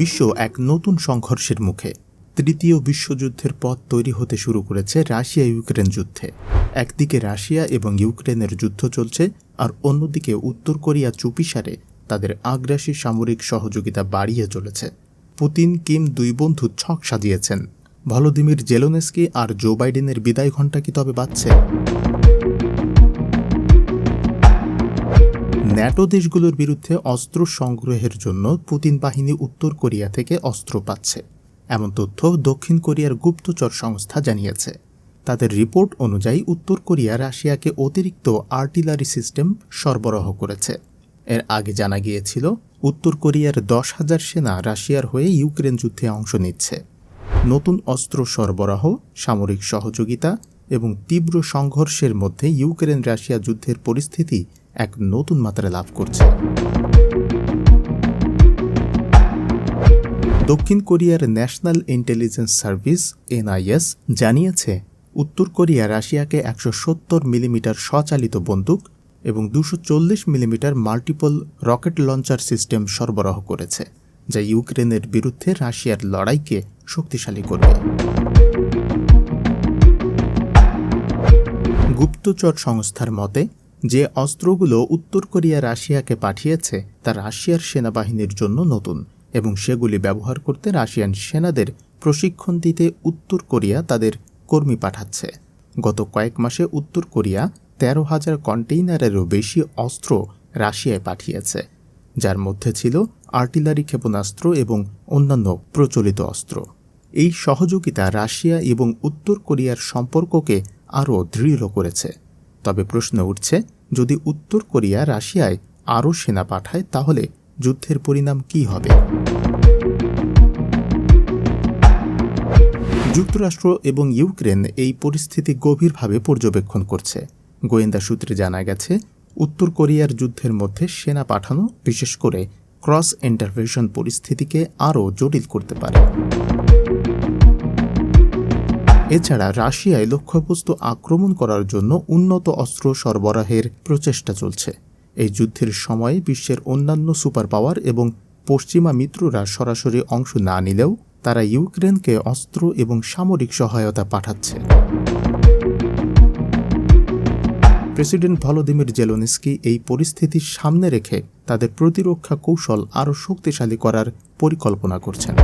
বিশ্ব এক নতুন সংঘর্ষের মুখে। তৃতীয় বিশ্বযুদ্ধের পথ তৈরি হতে শুরু করেছে রাশিয়া ইউক্রেন যুদ্ধে। একদিকে রাশিয়া এবং ইউক্রেনের যুদ্ধ চলছে, আর অন্যদিকে উত্তর কোরিয়া চুপিসারে তাদের আগ্রাসী সামরিক সহযোগিতা বাড়িয়ে চলেছে। পুতিন কিম দুই বন্ধু ছক সাজিয়েছেন। ভলোদিমির জেলোনেস্কি আর জো বাইডেনের বিদায় ঘণ্টা কি তবে বাজছে ন্যাটো দেশগুলোর বিরুদ্ধে অস্ত্র সংগ্রহের জন্য পুতিন বাহিনী উত্তর কোরিয়া থেকে অস্ত্র পাচ্ছে। এমন তথ্য দক্ষিণ কোরিয়ার গুপ্তচর সংস্থা জানিয়েছে। তাদের রিপোর্ট অনুযায়ী উত্তর কোরিয়া রাশিয়াকে অতিরিক্ত আর্টিলারি সিস্টেম সরবরাহ করেছে। এর আগে জানা গিয়েছিল, উত্তর কোরিয়ার দশ হাজার সেনা রাশিয়ার হয়ে ইউক্রেন যুদ্ধে অংশ নিচ্ছে। নতুন অস্ত্র সরবরাহ, সামরিক সহযোগিতা এবং তীব্র সংঘর্ষের মধ্যে ইউক্রেন রাশিয়া যুদ্ধের পরিস্থিতি এক নতুন মাত্রা লাভ করছে। দক্ষিণ কোরিয়ার ন্যাশনাল ইন্টেলিজেন্স সার্ভিস, এনআইএস, জানিয়েছে, উত্তর কোরিয়া রাশিয়াকে একশো সত্তর মিলিমিটার স্বচালিত বন্দুক এবং দুশো চল্লিশ millimetre multiple rocket launcher system সরবরাহ করেছে, যা ইউক্রেনের বিরুদ্ধে রাশিয়ার লড়াইকে শক্তিশালী করবে। গুপ্তচর সংস্থার মতে যে অস্ত্রগুলো উত্তর কোরিয়া রাশিয়াকে পাঠিয়েছে, তা রাশিয়ার সেনাবাহিনীর জন্য নতুন এবং সেগুলি ব্যবহার করতে রাশিয়ান সেনাদের প্রশিক্ষণ দিতে উত্তর কোরিয়া তাদের কর্মী পাঠাচ্ছে। গত কয়েক মাসে উত্তর কোরিয়া তেরো হাজার কন্টেইনারেরও বেশি অস্ত্র রাশিয়ায় পাঠিয়েছে, যার মধ্যে ছিল আর্টিলারি ক্ষেপণাস্ত্র এবং অন্যান্য প্রচলিত অস্ত্র। এই সহযোগিতা রাশিয়া এবং উত্তর কোরিয়ার সম্পর্ককে আরও দৃঢ় করেছে। তবে প্রশ্ন উঠছে, যদি উত্তর কোরিয়া রাশিয়ায় আরও সেনা পাঠায়, তাহলে যুদ্ধের পরিণাম কী হবে? যুক্তরাষ্ট্র এবং ইউক্রেন এই পরিস্থিতি গভীরভাবে পর্যবেক্ষণ করছে। গোয়েন্দা সূত্রে জানা গেছে, উত্তর কোরিয়ার যুদ্ধের মধ্যে সেনা পাঠানো, বিশেষ করে ক্রস ইন্টারভেনশন পরিস্থিতিকে আরও জটিল করতে পারে। এছাড়া রাশিয়ায় লক্ষ্যবস্তু আক্রমণ করার জন্য উন্নত অস্ত্র সরবরাহের প্রচেষ্টা চলছে। এই যুদ্ধের সময়ে বিশ্বের অন্যান্য সুপার পাওয়ার এবং পশ্চিমা মিত্ররা সরাসরি অংশ না নিলেও তারা ইউক্রেনকে অস্ত্র এবং সামরিক সহায়তা পাঠাচ্ছে। প্রেসিডেন্ট ভলোদিমির জেলোনিস্কি এই পরিস্থিতির সামনে রেখে তাদের প্রতিরক্ষা কৌশল আরও শক্তিশালী করার পরিকল্পনা করছেন।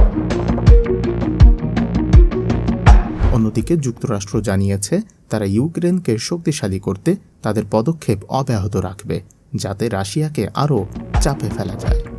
অন্যদিকে যুক্তরাষ্ট্র জানিয়েছে, তারা ইউক্রেনকে শক্তিশালী করতে তাদের পদক্ষেপ অব্যাহত রাখবে, যাতে রাশিয়াকে আরও চাপে ফেলা যায়।